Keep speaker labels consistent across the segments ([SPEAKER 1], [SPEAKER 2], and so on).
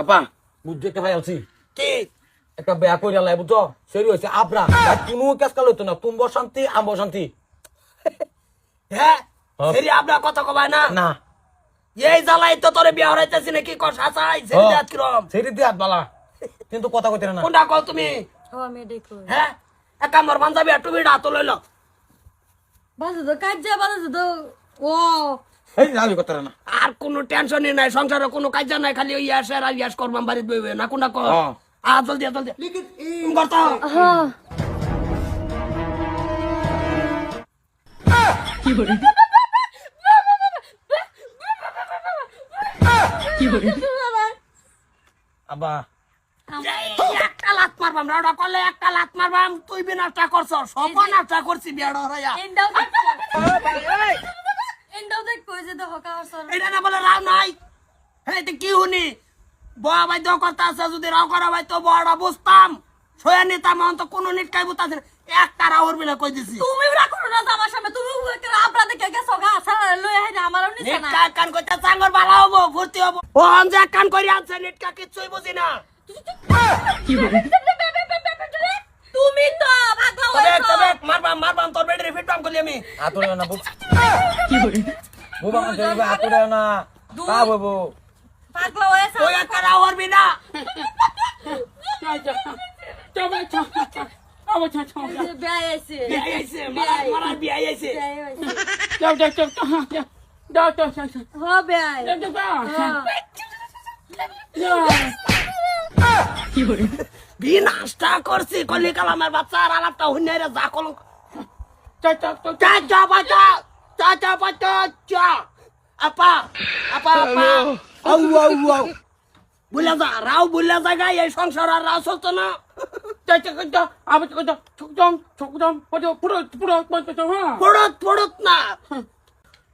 [SPEAKER 1] আপা।
[SPEAKER 2] বুঝছি একটা ভাই আছি
[SPEAKER 3] কি?
[SPEAKER 2] একটা বেয়া কইরা লাই বুঝছ সেরি হইছে আবরা। ভাই কোনো কাজ কাল হইতো না। তুমি শান্তি আমি শান্তি।
[SPEAKER 3] হ্যাঁ
[SPEAKER 2] হ্যাঁ।
[SPEAKER 3] সেরি আপনার কথা কবাই না?
[SPEAKER 2] না।
[SPEAKER 3] এই জ্বালাই তো তোরে বিয়া হরাইতেছি নাকি? কষ হাসাই সেরি
[SPEAKER 2] হ্যাঁ।
[SPEAKER 3] জাত কিরম?
[SPEAKER 2] সেরি দিয়ে হাত বালা কিন্তু কথা কইতে না।
[SPEAKER 3] কোনটা কও তুমি?
[SPEAKER 4] ও আমি কই।
[SPEAKER 3] হ্যাঁ এক কামর বান্ধবী একটু বিড়া তো লইল।
[SPEAKER 4] বাজে তো কাজ যা বাজে তো ও
[SPEAKER 2] এই আমি কথা না
[SPEAKER 3] আর কোনো টেনশনই নাই সংসারে কোনো কাজ নাই খালি ওই ইয়াস আর ইয়াস করবাম বাড়িতে বইবে না কোনটা
[SPEAKER 2] হ্যাঁ।
[SPEAKER 3] আ জলদি আ, জলদি করতো
[SPEAKER 4] হ্যাঁ
[SPEAKER 2] আবা
[SPEAKER 3] একটা লাত মারবাম রাউডা করলে একটা লাত মারবাম তুই বিনাশটা করছ সব নাশটা করছি বিয়াড়
[SPEAKER 4] এন্ডাও এন্ডাও দেখ কই যে দেখো কার সর
[SPEAKER 3] এটা না বলে রাও নাই। হ্যাঁ এটা কি বয়া ভাই কথা আছে যদি রাও করা ভাই তো বড়টা বুঝতাম। সয়া নিতাম এখন কোনো নিটকাই বুঝতাছে একটা রাও উঠবি না কই দিছি?
[SPEAKER 4] তুমি করো না তো আমার সামনে তুমি আপরা দেখে গেছো গা সারা লই আই না আমারও নিছে না
[SPEAKER 3] নিটকা কান কইতে চাঙ্গর ভালো হব ফুর্তি হব। ও যে এক কান করি নিটকা কিচ্ছুই বুঝি না।
[SPEAKER 4] তুমি তো
[SPEAKER 3] তবে
[SPEAKER 4] হইছো
[SPEAKER 3] তবে মারবাম মারবাম তোর বেডরে ফিটবাম করি আমি
[SPEAKER 2] আতুরে না বুব বুবা মানে আতুরে না কা বাবু
[SPEAKER 4] হইছো
[SPEAKER 3] তুই একটা রাও উঠবি না
[SPEAKER 4] আইছে হ বিয়া
[SPEAKER 3] বিনাশটা করছি কলি কালামের বাচ্চা আর আলাপটা যা চা চা বাচ্চা চা আপা আপা আপা আউ আউ আউ বুলা যা রাও বুলা জায়গা এই সংসার আর রাও চলতো না পড়ত পড়ত না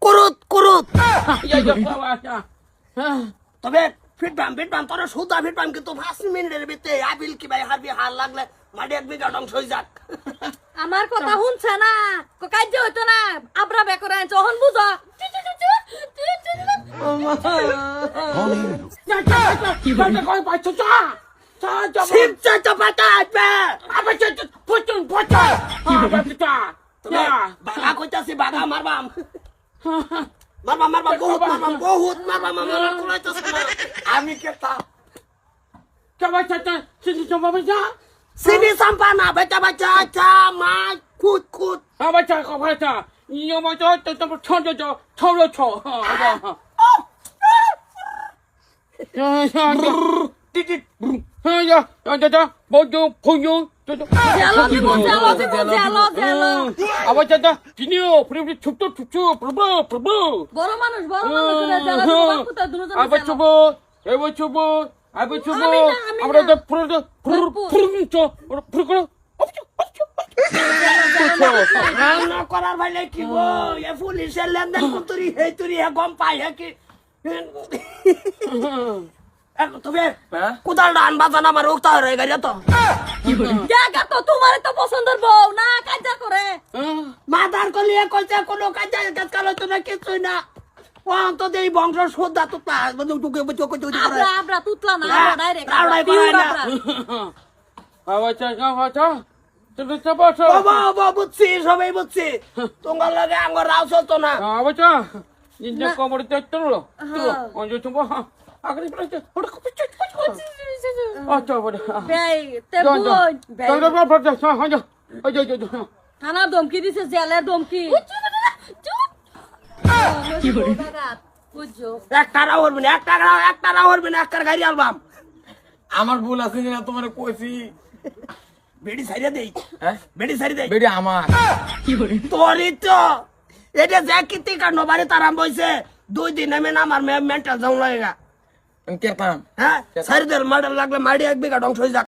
[SPEAKER 3] করুত করুত তবে ফিটবাম ফিটবাম তোরা সুদা ফিটবাম কিন্তু পাঁচ মিনিটের ভিতরে আবিল কি ভাই হারবি হার লাগলে মাটি এক বিঘা ধ্বংস হয়ে যাক।
[SPEAKER 4] আমার কথা শুনছে না। কাজ হইতো না। আবরা বে করে যখন বুঝো।
[SPEAKER 3] বাঘা কইতাছি বাঘা মারবাম। মারবাম মারবাম বহুত মারবাম বহুত মারবাম আমার কোলাইতাছে না আমি কেতা সিনি সাম্পা না বেটা বাচ্চা চা মা খুদ খুদ
[SPEAKER 4] জেলো দিব জেলো দিব জেলো জেলো বড় মানুষ বড় মানুষ রে জেলো দিব বাপুতা দুজন
[SPEAKER 5] আবার চুপ এবার চুপ আবার চুপ
[SPEAKER 4] আমি না, আমি
[SPEAKER 5] আমরা
[SPEAKER 4] না।
[SPEAKER 5] তো পুরো পুরো
[SPEAKER 4] ভরপুর।
[SPEAKER 5] পুরো পুরো পুরো পুরো
[SPEAKER 3] রান্না করার ভাইলে কি গো এ পুলিশের লেনদেন কুতুরি হে তুরি হে গম পাই হে কি?
[SPEAKER 2] হ্যাঁ?
[SPEAKER 3] কোদালটা আনবা জানা আমার উক্তা হয়ে গেছে তো
[SPEAKER 4] জায়গা তো তোমার তো পছন্দের বউ না কাজ করে।
[SPEAKER 3] মাদার কলি এ কোনো কাজে কাজ কালো না কিছুই না। ও তো দেই বংশ শ্রদ্ধা তো টুকে বুঝো কই
[SPEAKER 4] আবরা তুতলা না
[SPEAKER 3] হ্যাঁ,
[SPEAKER 4] ডাইরেক্ট
[SPEAKER 3] রাউড়াই
[SPEAKER 4] পিউর
[SPEAKER 3] করায় না।
[SPEAKER 4] আবরা।
[SPEAKER 5] আবার চা আবার চা তুমি
[SPEAKER 3] না
[SPEAKER 5] ওই যে যে
[SPEAKER 4] থানা ধমকি দিছে জেলে ধমকি কি বলি বুঝছ
[SPEAKER 3] একটা রাও হরবি না একটা রাও একটা রাও হরবি না গাড়ি আলবাম
[SPEAKER 2] আমার ভুল আছে কিনা তোমার কইছি
[SPEAKER 3] বেডি সাইডে দেই
[SPEAKER 2] হ্যাঁ
[SPEAKER 3] বেডি সাইডে দেই
[SPEAKER 2] বেডি আমার
[SPEAKER 3] তোরই তো এটা যে কীর্তি কাণ্ড বাড়ি তারাম বইছে দুই দিন আমি আমার মেন্টাল যাও লাগা
[SPEAKER 2] আমি কেতাম
[SPEAKER 3] হ্যাঁ? সারিদের মার্ডার লাগলে মারি এক বিঘা ধ্বংস হয়ে যাক।